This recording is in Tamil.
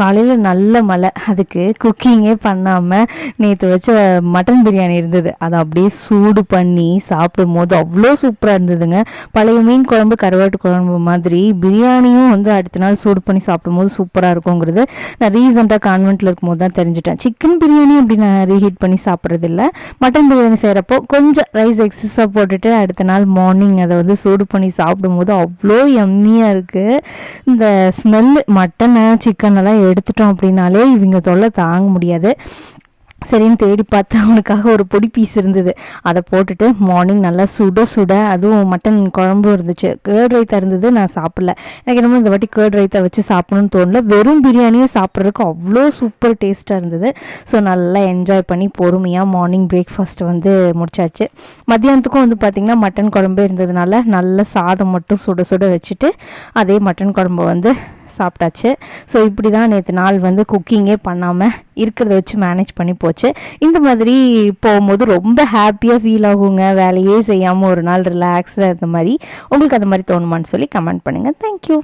காலையில் நல்ல மழை. அதுக்கு குக்கிங்கே பண்ணாமல் நேற்று வச்ச மட்டன் பிரியாணி இருந்தது. அதை அப்படியே சூடு பண்ணி சாப்பிடும் போது அவ்வளோ சூப்பராக இருந்ததுங்க. பழைய மீன் குழம்பு கருவாட்டு குழம்பு மாதிரி பிரியாணியும் வந்து அடுத்த நாள் சூடு பண்ணி சாப்பிடும்போது சூப்பராக இருக்குங்கிறது நான் ரீசெண்டாக கான்வென்ட்டில் இருக்கும்போது தான் தெரிஞ்சுட்டேன். சிக்கன் பிரியாணி அப்படி நான் ரீஹீட் பண்ணி சாப்பிட்றது இல்லை மட்டன் பிரியாணி செய்கிறப்போ கொஞ்சம் ரைஸ் எக்ஸஸாக போட்டுட்டு அடுத்த நாள் மார்னிங் அதை வந்து சூடு பண்ணி சாப்பிடும்போது அவ்வளோ எம்மியாக இருக்குது இந்த ஸ்மெல்லு மட்டனை சிக்கன் எல்லாம் எடுத்துட்டோம் அப்படின்னாலே இவங்க தொல்லை தாங்க முடியாது. சரின்னு தேடி பார்த்து அவனுக்காக ஒரு பொடி பீஸ் இருந்தது. அதை போட்டுட்டு மார்னிங் நல்லா சுட சுட அதுவும் மட்டன் குழம்பும் இருந்துச்சு. கேர்ட் ரைத்தா இருந்தது நான் சாப்பிடல. எனக்கு என்னமோ இந்த வாட்டி கேர்ட் ரைத்தா வச்சு சாப்பிடணும்னு தோணல. வெறும் பிரியாணியும் சாப்பிட்றதுக்கு அவ்வளோ சூப்பர் டேஸ்ட்டாக இருந்தது. ஸோ நல்லா என்ஜாய் பண்ணி பொறுமையாக மார்னிங் பிரேக்ஃபாஸ்ட் வந்து முடிச்சாச்சு. மத்தியானத்துக்கும் வந்து பார்த்திங்கன்னா மட்டன் குழம்பே இருந்ததுனால நல்ல சாதம் மட்டும் சுட சுட வச்சுட்டு அதே மட்டன் குழம்பு வந்து சாப்பிட்டாச்சு. ஸோ இப்படி தான் நேற்று நாள் வந்து குக்கிங்கே பண்ணாமல் இருக்கிறத வச்சு மேனேஜ் பண்ணி போச்சு. இந்த மாதிரி போகும்போது ரொம்ப ஹாப்பியாக ஃபீல் ஆகுங்க. வேலையே செய்யாமல் ஒரு நாள் ரிலாக்ஸாக இருந்த மாதிரி. உங்களுக்கு அந்த மாதிரி தோணுமான்னு சொல்லி கமெண்ட் பண்ணுங்கள் தேங்க்யூ